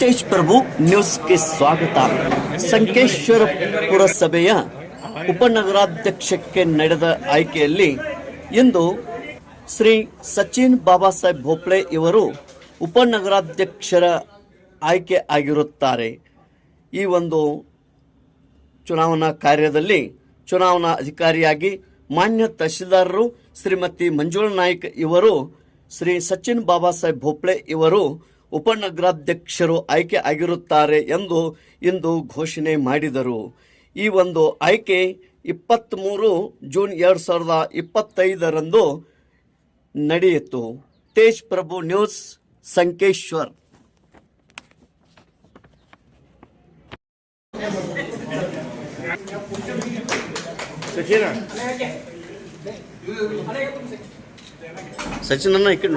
ತೇಜ್ ಪ್ರಭು ನ್ಯೂಸ್ಗೆ ಸ್ವಾಗತ. ಸಂಕೇಶ್ವರ ಪುರಸಭೆಯ ಉಪನಗರಾಧ್ಯಕ್ಷಕ್ಕೆ ನಡೆದ ಆಯ್ಕೆಯಲ್ಲಿ ಇಂದು ಶ್ರೀ ಸಚಿನ್ ಬಾಬಾ ಸಾಹೇಬ್ ಭೋಪ್ಳೆ ಇವರು ಉಪನಗರಾಧ್ಯಕ್ಷರ ಆಯ್ಕೆ ಆಗಿರುತ್ತಾರೆ. ಈ ಒಂದು ಚುನಾವಣಾ ಕಾರ್ಯದಲ್ಲಿ ಚುನಾವಣಾ ಅಧಿಕಾರಿಯಾಗಿ ಮಾನ್ಯ ತಹಶೀಲ್ದಾರರು ಶ್ರೀಮತಿ ಮಂಜುಳ ನಾಯ್ಕ ಇವರು, ಶ್ರೀ ಸಚಿನ್ ಬಾಬಾ ಸಾಹೇಬ್ ಭೋಪ್ಳೆ ಇವರು ಉಪನಗರಾಧ್ಯಕ್ಷರು ಆಯ್ಕೆ ಆಗಿರುತ್ತಾರೆ ಎಂದು ಇಂದು ಘೋಷಣೆ ಮಾಡಿದರು. ಈ ಒಂದು ಆಯ್ಕೆ ಇಪ್ಪತ್ತ್ಮೂರು ಜೂನ್ ಎರಡು ಸಾವಿರದ ಇಪ್ಪತ್ತೈದರಂದು ನಡೆಯಿತು. ತೇಜ್ ಪ್ರಭು ನ್ಯೂಸ್ ಸಂಕೇಶ್ವರ್ ಸಚಿನ್ ಅನ್ನ ಈ ಕಡೆ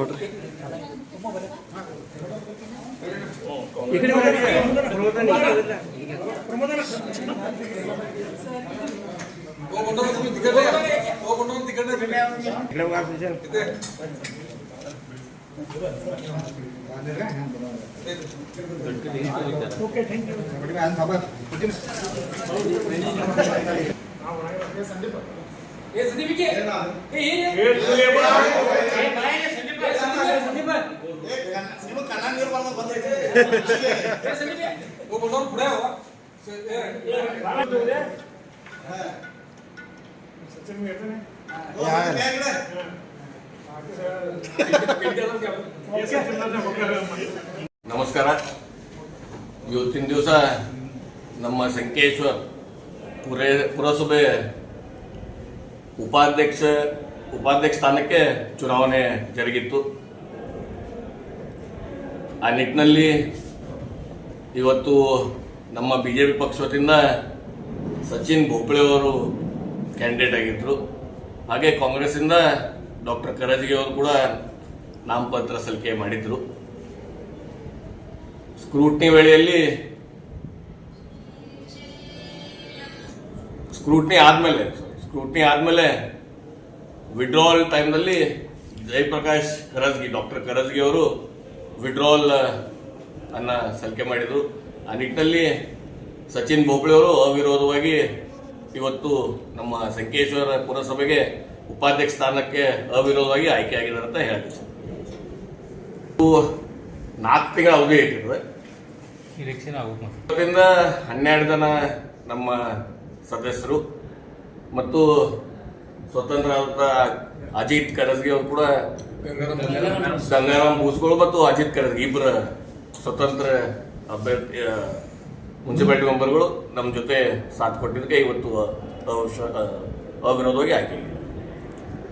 ओके थैंक यू ये संदीप ये संदीप के ये ये लेबर ये भाई ये संदीप ये संदीप ये संदीप कन्ना नीर वाला बंद है ये संदीप वो बोलो पुड़े हो ये बाबा तो है सचिन में है ना हाँ ನಮಸ್ಕಾರ. ಇವತ್ತಿನ ದಿವಸ ನಮ್ಮ ಸಂಕೇಶ್ವರ್ ಪುರೇ ಪುರಸಭೆ ಉಪಾಧ್ಯಕ್ಷ ಉಪಾಧ್ಯಕ್ಷ ಸ್ಥಾನಕ್ಕೆ ಚುನಾವಣೆ ಜರುಗಿತ್ತು. ಆ ನಿಟ್ಟಿನಲ್ಲಿ ಇವತ್ತು ನಮ್ಮ ಬಿ ಜೆ ಪಿ ಪಕ್ಷ ವತಿಯಿಂದ ಸಚಿನ್ ಭೋಪಳೆ ಅವರು ಕ್ಯಾಂಡಿಡೇಟ್ ಆಗಿದ್ದರು ಹಾಗೆ ಕಾಂಗ್ರೆಸ್ಸಿಂದ ಡಾಕ್ಟರ್ ಕರಜಿಗೆ ಅವರು ಕೂಡ ನಾಮಪತ್ರ ಸಲ್ಲಿಕೆ ಮಾಡಿದ್ರು. ಸ್ಕ್ರೂಟ್ನಿ ವೇಳೆಯಲ್ಲಿ ಸ್ಕ್ರೂಟ್ನಿ ಆದ್ಮೇಲೆ ಸ್ಕ್ರೂಟ್ನಿ ಆದ್ಮೇಲೆ ವಿಡ್ರಾವಲ್ ಟೈಮ್ನಲ್ಲಿ ಜಯಪ್ರಕಾಶ್ ಕರಜ್ಗಿ ಡಾಕ್ಟರ್ ಕರಜ್ಗಿ ಅವರು ವಿಡ್ರಾವಲ್ ಅನ್ನ ಸಲ್ಲಿಕೆ ಮಾಡಿದರು. ಆ ನಿಟ್ಟಿನಲ್ಲಿ ಸಚಿನ್ ಭೋಪಳೆ ಅವರು ಅವಿರೋಧವಾಗಿ ಇವತ್ತು ನಮ್ಮ ಸಂಕೇಶ್ವರ ಪುರಸಭೆಗೆ ಉಪಾಧ್ಯಕ್ಷ ಸ್ಥಾನಕ್ಕೆ ಅವಿರೋಧವಾಗಿ ಆಯ್ಕೆ ಆಗಿದ್ದಾರೆ ಅಂತ ಹೇಳ್ತೀವಿ. ನಾಲ್ಕು ತಿಂಗಳ ಅವಧಿ ಇಟ್ಟಿರ್ತದೆ ಇವತ್ತಿಂದ ಹನ್ನೆರಡು ಜನ ನಮ್ಮ ಸದಸ್ಯರು ಮತ್ತು ಸ್ವತಂತ್ರ ಆದಂತ ಅಜಿತ್ ಕರಸ್ಗಿ ಅವರು ಕೂಡ ಗಂಗಾರಾಮ್ ಭೂಸ್ಗಳು ಮತ್ತು ಅಜಿತ್ ಕರಸ್ಗಿ ಇಬ್ಬರ ಸ್ವತಂತ್ರ ಅಭ್ಯರ್ಥಿ ಮುನ್ಸಿಪಾಲಿಟಿ ಮೆಂಬರ್ಗಳು ನಮ್ಮ ಜೊತೆ ಸಾಥ್ ಕೊಟ್ಟಿದ್ದಕ್ಕೆ ಇವತ್ತು ಅವಿರೋಧವಾಗಿ ಆಯ್ಕೆ.